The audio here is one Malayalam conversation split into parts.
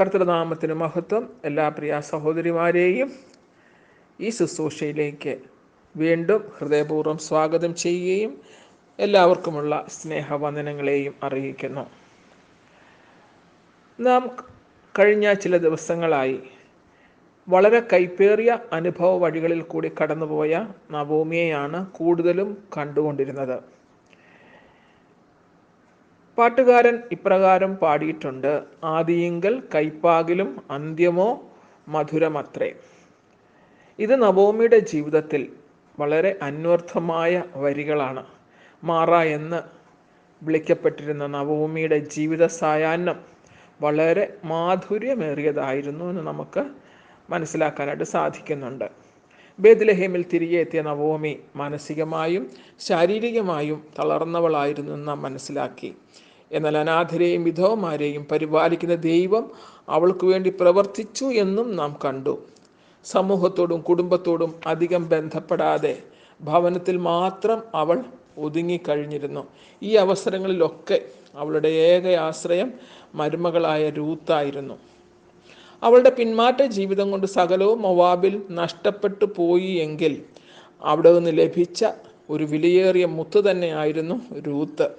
കർത്തൃനാമത്തിന് മഹത്വം. എല്ലാ പ്രിയ സഹോദരിമാരെയും ഈ ശുശ്രൂഷയിലേക്ക് വീണ്ടും ഹൃദയപൂർവം സ്വാഗതം ചെയ്യുകയും എല്ലാവർക്കുമുള്ള സ്നേഹവന്ദനങ്ങളെയും അറിയിക്കുന്നു. നാം കഴിഞ്ഞ ചില ദിവസങ്ങളായി വളരെ കൈപ്പേറിയ അനുഭവ വഴികളിൽ കൂടി കടന്നുപോയ നവോമിയെയാണ് കൂടുതലും കണ്ടുകൊണ്ടിരുന്നത്. പാട്ടുകാരൻ ഇപ്രകാരം പാടിയിട്ടുണ്ട്. ആദിയിങ്കൽ കൈപ്പാകിലും അന്ത്യമോ മധുരമത്രേ. ഇത് നവോമിയുടെ ജീവിതത്തിൽ വളരെ അന്വർത്ഥമായ വരികളാണ്. മാറ എന്ന് വിളിക്കപ്പെട്ടിരുന്ന നവോമിയുടെ ജീവിത സായാഹ്നം വളരെ മാധുര്യമേറിയതായിരുന്നു എന്ന് നമുക്ക് മനസ്സിലാക്കാനായിട്ട് സാധിക്കുന്നുണ്ട്. ബേദ്ലഹേമിൽ തിരികെ എത്തിയ നവോമി മാനസികമായും ശാരീരികമായും തളർന്നവളായിരുന്നു നാം മനസ്സിലാക്കി. എന്നാൽ അനാഥരെയും വിധവമാരെയും പരിപാലിക്കുന്ന ദൈവം അവൾക്ക് വേണ്ടി പ്രവർത്തിച്ചു എന്നും നാം കണ്ടു. സമൂഹത്തോടും കുടുംബത്തോടും അധികം ബന്ധപ്പെടാതെ ഭവനത്തിൽ മാത്രം അവൾ ഒതുങ്ങിക്കഴിഞ്ഞിരുന്നു. ഈ അവസരങ്ങളിലൊക്കെ അവളുടെ ഏക ആശ്രയം മരുമകളായ രൂത്തായിരുന്നു. അവളുടെ പിന്മാറ്റ ജീവിതം കൊണ്ട് സകലവും മൊവാബിൽ നഷ്ടപ്പെട്ടു പോയി എങ്കിൽ അവിടെ നിന്ന് ലഭിച്ച ഒരു വിലയേറിയ മുത്ത് തന്നെയായിരുന്നു രൂത്ത്.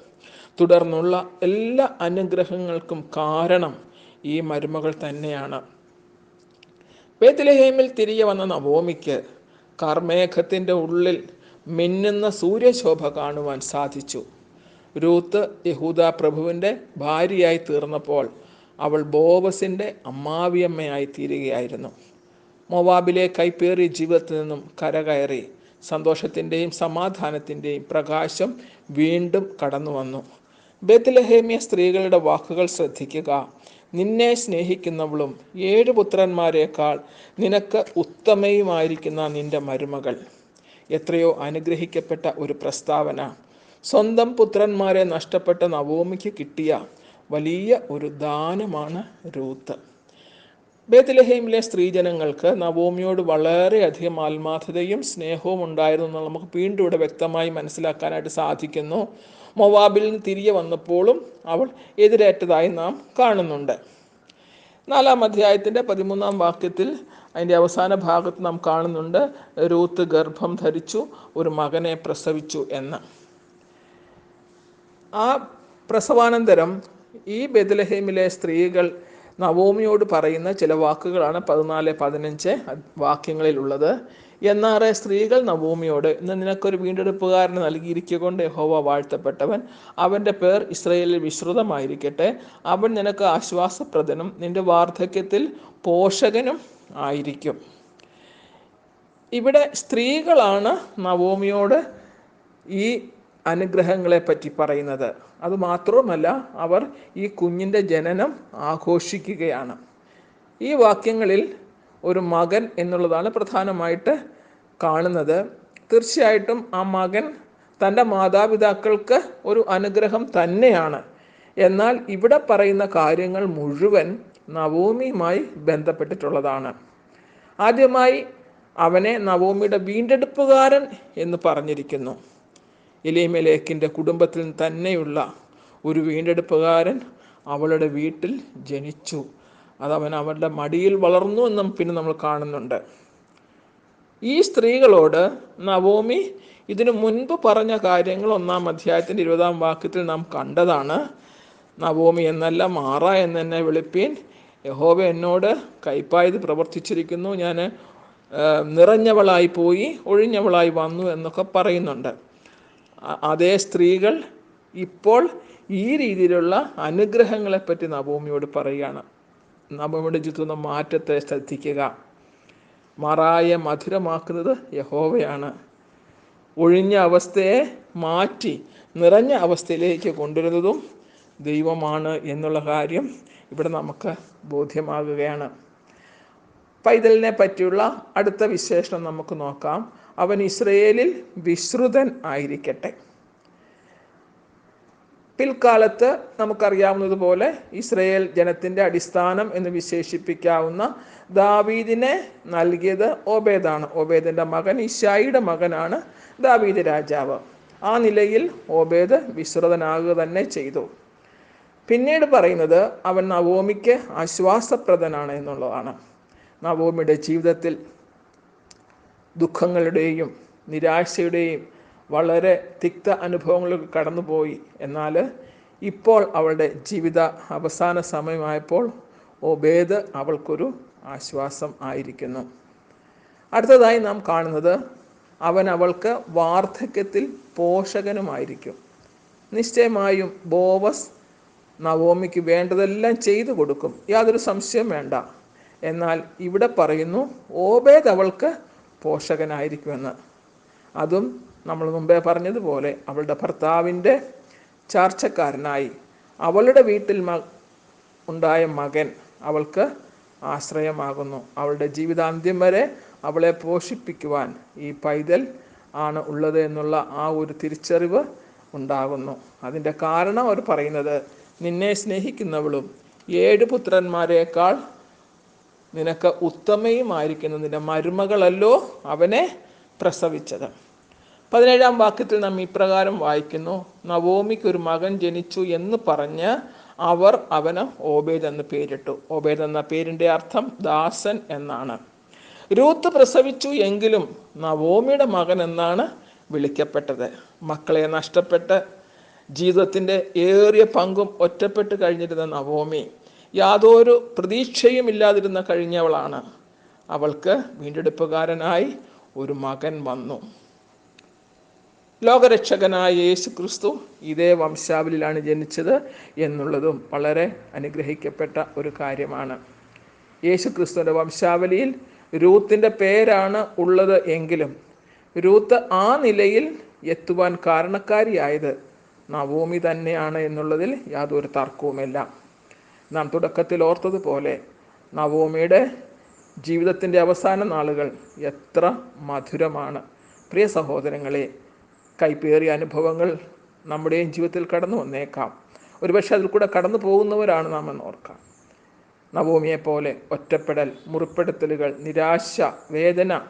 തുടർന്നുള്ള എല്ലാ അനുഗ്രഹങ്ങൾക്കും കാരണം ഈ മരുമകൾ തന്നെയാണ്. ബേത്ലഹേമിൽ തിരികെ വന്ന നവോമിക്ക് കർമേഘത്തിന്റെ ഉള്ളിൽ മിന്നുന്ന സൂര്യശോഭ കാണുവാൻ സാധിച്ചു. രൂത്ത് യഹൂദ പ്രഭുവിന്റെ ഭാര്യയായി തീർന്നപ്പോൾ അവൾ ബോവസിന്റെ അമ്മാവിയമ്മയായി തീരുകയായിരുന്നു. മൊവാബിലെ കൈപ്പേറിയ ജീവിതത്തിൽ നിന്നും കരകയറി സന്തോഷത്തിന്റെയും സമാധാനത്തിന്റെയും പ്രകാശം വീണ്ടും കടന്നു വന്നു ബെത്ലഹേമിയ സ്ത്രീകളുടെ വാക്കുകൾ ശ്രദ്ധിക്കുക. നിന്നെ സ്നേഹിക്കുന്നവളും ഏഴ് പുത്രന്മാരെക്കാൾ നിനക്ക് ഉത്തമയുമായിരിക്കുന്ന നിന്റെ മരുമകൾ. എത്രയോ അനുഗ്രഹിക്കപ്പെട്ട ഒരു പ്രസ്താവന. സ്വന്തം പുത്രന്മാരെ നഷ്ടപ്പെട്ട നവോമിക്ക് കിട്ടിയ വലിയ ഒരു ദാനമാണ് രൂത്ത് ബേത്ലഹേമിലെ സ്ത്രീജനങ്ങൾക്ക് നവോമിയോട് വളരെയധികം ആത്മാർത്ഥതയും സ്നേഹവും ഉണ്ടായിരുന്നു എന്ന് നമുക്ക് വീണ്ടും ഇവിടെ വ്യക്തമായി മനസ്സിലാക്കാനായിട്ട് സാധിക്കുന്നു. മൊവാബിൽ നിന്ന് തിരികെ വന്നപ്പോഴും അവൾ എതിരേറ്റതായി നാം കാണുന്നുണ്ട്. നാലാം അധ്യായത്തിന്റെ പതിമൂന്നാം വാക്യത്തിൽ അതിന്റെ അവസാന ഭാഗത്ത് നാം കാണുന്നുണ്ട് രൂത്ത് ഗർഭം ധരിച്ചു ഒരു മകനെ പ്രസവിച്ചു എന്ന്. ആ പ്രസവാനന്തരം ഈ ബെദലഹേമിലെ സ്ത്രീകൾ നവോമിയോട് പറയുന്ന ചില വാക്കുകളാണ് പതിനാല് പതിനഞ്ച് വാക്യങ്ങളിലുള്ളത്. എന്നാറെ സ്ത്രീകൾ നവോമിയോട് ഇന്ന് നിനക്കൊരു വീണ്ടെടുപ്പുകാരനെ നൽകിയിരിക്കൊണ്ട് ഹോവ വാഴ്ത്തപ്പെട്ടവൻ അവന്റെ പേർ ഇസ്രയേലിൽ വിശ്രുതമായിരിക്കട്ടെ. അവൻ നിനക്ക് ആശ്വാസപ്രദനും നിന്റെ വാർദ്ധക്യത്തിൽ പോഷകനും ആയിരിക്കും. ഇവിടെ സ്ത്രീകളാണ് നവോമിയോട് ഈ അനുഗ്രഹങ്ങളെ പറ്റി പറയുന്നത്. അതുമാത്രവുമല്ല അവർ ഈ കുഞ്ഞിന്റെ ജനനം ആഘോഷിക്കുകയാണ്. ഈ വാക്യങ്ങളിൽ ഒരു മകൻ എന്നുള്ളതാണ് പ്രധാനമായിട്ട് കാണുന്നത്. തീർച്ചയായിട്ടും ആ മകൻ തന്റെ മാതാപിതാക്കൾക്ക് ഒരു അനുഗ്രഹം തന്നെയാണ്. എന്നാൽ ഇവിടെ പറയുന്ന കാര്യങ്ങൾ മുഴുവൻ നവോമിയുമായി ബന്ധപ്പെട്ടിട്ടുള്ളതാണ്. ആദ്യമായി അവനെ നവോമിയുടെ വീണ്ടെടുപ്പുകാരൻ എന്ന് പറഞ്ഞിരിക്കുന്നു. ഇലിമലേക്കിന്റെ കുടുംബത്തിൽ തന്നെയുള്ള ഒരു വീണ്ടെടുപ്പുകാരൻ അവളുടെ വീട്ടിൽ ജനിച്ചു. അതവൻ അവളുടെ മടിയിൽ വളർന്നു എന്നും പിന്നെ നമ്മൾ കാണുന്നുണ്ട്. ഈ സ്ത്രീകളോട് നവോമി ഇതിനു മുൻപ് പറഞ്ഞ കാര്യങ്ങൾ ഒന്നാം അധ്യായത്തിന്റെ ഇരുപതാം വാക്യത്തിൽ നാം കണ്ടതാണ്. നവോമി എന്നല്ല മാറ എന്നെ വിളിപ്പീൻ. യഹോവ എന്നോട് കൈപ്പായത് പ്രവർത്തിച്ചിരിക്കുന്നു. ഞാൻ നിറഞ്ഞവളായി പോയി ഒഴിഞ്ഞവളായി വന്നു എന്നൊക്കെ പറയുന്നുണ്ട്. അതേ സ്ത്രീകൾ ഇപ്പോൾ ഈ രീതിയിലുള്ള അനുഗ്രഹങ്ങളെപ്പറ്റി നവോമിയോട് പറയുകയാണ്. നവമിയുടെ ജീവിതത്തിൽ മാറ്റത്തെ ശ്രദ്ധിക്കുക. മറായ മധുരമാക്കുന്നത് യഹോവയാണ്. ഒഴിഞ്ഞ അവസ്ഥയെ മാറ്റി നിറഞ്ഞ അവസ്ഥയിലേക്ക് കൊണ്ടുവരുന്നതും ദൈവമാണ് എന്നുള്ള കാര്യം ഇവിടെ നമുക്ക് ബോധ്യമാകുകയാണ്. പൈതലിനെ പറ്റിയുള്ള അടുത്ത വിശേഷണം നമുക്ക് നോക്കാം. അവൻ ഇസ്രയേലിൽ വിശ്രുതൻ ആയിരിക്കട്ടെ. പിൽക്കാലത്ത് നമുക്കറിയാവുന്നതുപോലെ ഇസ്രയേൽ ജനത്തിന്റെ അടിസ്ഥാനം എന്ന് വിശേഷിപ്പിക്കാവുന്ന ദാവീദിനെ നൽകിയത് ഓബേദാണ്. ഓബേദിന്റെ മകൻ ഇഷായിയുടെ മകനാണ് ദാവീദ് രാജാവ്. ആ നിലയിൽ ഓബേദ് വിശ്രുതനാകുക തന്നെ ചെയ്തു. പിന്നീട് പറയുന്നത് അവൻ നവോമിക്ക് ആശ്വാസപ്രദനാണ് എന്നുള്ളതാണ്. നവോമിയുടെ ജീവിതത്തിൽ ദുഃഖങ്ങളുടെയും നിരാശയുടെയും വളരെ തിക്ത അനുഭവങ്ങളിലൊക്കെ കടന്നുപോയി. എന്നാൽ ഇപ്പോൾ അവളുടെ ജീവിത അവസാന സമയമായപ്പോൾ ഒബേദ് അവൾക്കൊരു ആശ്വാസം ആയിരിക്കുന്നു. അടുത്തതായി നാം കാണുന്നത് അവൻ അവൾക്ക് വാർദ്ധക്യത്തിൽ പോഷകനുമായിരിക്കും. നിശ്ചയമായും ബോവസ് നവോമിക്ക് വേണ്ടതെല്ലാം ചെയ്തു കൊടുക്കും. യാതൊരു സംശയം വേണ്ട. എന്നാൽ ഇവിടെ പറയുന്നു ഓബേദ് അവൾക്ക് പോഷകനായിരിക്കുമെന്ന്. അതും നമ്മൾ മുമ്പേ പറഞ്ഞതുപോലെ അവളുടെ ഭർത്താവിന്റെ ചാർച്ചക്കാരനായി. അവളുടെ വീട്ടിൽ മ ഉണ്ടായ മകൻ അവൾക്ക് ആശ്രയമാകുന്നു. അവളുടെ ജീവിതാന്ത്യം വരെ അവളെ പോഷിപ്പിക്കുവാൻ ഈ പൈതൽ ആണ് ഉള്ളത് എന്നുള്ള ആ ഒരു തിരിച്ചറിവ് ഉണ്ടാകുന്നു. അതിന്റെ കാരണം അവർ പറയുന്നത് നിന്നെ സ്നേഹിക്കുന്നവളും ഏഴ് പുത്രന്മാരെക്കാൾ നിനക്ക് ഉത്തമയുമായിരിക്കുന്ന. നിന്റെ മരുമകളല്ലോ അവനെ പ്രസവിച്ചത്. പതിനേഴാം വാക്യത്തിൽ നാം ഇപ്രകാരം വായിക്കുന്നു. നവോമിക്ക് ഒരു മകൻ ജനിച്ചു എന്ന് പറഞ്ഞ് അവർ അവന് ഓബേദ് എന്ന് പേരിട്ടു. ഓബേദ് എന്ന പേരിന്റെ അർത്ഥം ദാസൻ എന്നാണ്. രൂത്ത് പ്രസവിച്ചു എങ്കിലും നവോമിയുടെ മകൻ എന്നാണ് വിളിക്കപ്പെട്ടത്. മക്കളെ നഷ്ടപ്പെട്ട് ജീവിതത്തിന്റെ ഏറിയ പങ്കും ഒറ്റപ്പെട്ട് കഴിഞ്ഞിരുന്ന നവോമി യാതൊരു പ്രതീക്ഷയും ഇല്ലാതിരുന്ന കഴിഞ്ഞവളാണ്. അവൾക്ക് വീണ്ടെടുപ്പുകാരനായി ഒരു മകൻ വന്നു. ലോകരക്ഷകനായ യേശു ക്രിസ്തു ഇതേ വംശാവലിയിലാണ് ജനിച്ചത് എന്നുള്ളതും വളരെ അനുഗ്രഹിക്കപ്പെട്ട ഒരു കാര്യമാണ്. യേശു ക്രിസ്തുവിന്റെ വംശാവലിയിൽ രൂത്തിന്റെ പേരാണ് ഉള്ളത് എങ്കിലും രൂത്ത് ആ നിലയിൽ എത്തുവാൻ കാരണക്കാരിയായത് നവോമി തന്നെയാണ് എന്നുള്ളതിൽ യാതൊരു തർക്കവുമില്ല. നാം തുടക്കത്തിൽ ഓർത്തതുപോലെ നവോമിയുടെ ജീവിതത്തിന്റെ അവസാന നാളുകൾ എത്ര മധുരമാണ്. പ്രിയ സഹോദരങ്ങളെ കൈപ്പേറിയ അനുഭവങ്ങൾ നമ്മുടെയും ജീവിതത്തിൽ കടന്നു വന്നേക്കാം. ഒരുപക്ഷെ അതിൽ കൂടെ കടന്നു പോകുന്നവരാണ് നാം എന്ന് ഓർക്കാം. നവോമിയെ പോലെ ഒറ്റപ്പെടൽ മുറിപ്പെടുത്തലുകൾ നിരാശ വേദന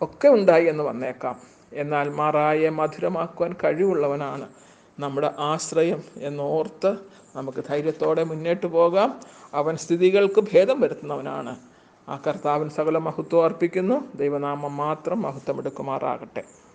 ഒക്കെ ഉണ്ടായി എന്ന് വന്നേക്കാം. എന്നാൽ മാറായെ മധുരമാക്കുവാൻ കഴിവുള്ളവനാണ് നമ്മുടെ ആശ്രയം എന്നോർത്ത് നമുക്ക് ധൈര്യത്തോടെ മുന്നോട്ട് പോകാം. അവൻ സ്ഥിതികൾക്ക് ഭേദം വരുത്തുന്നവനാണ്. ആ കർത്താവിന് സകല മഹത്വം അർപ്പിക്കുന്നു. ദൈവനാമം മാത്രം മഹത്വം എടുക്കുമാറാകട്ടെ.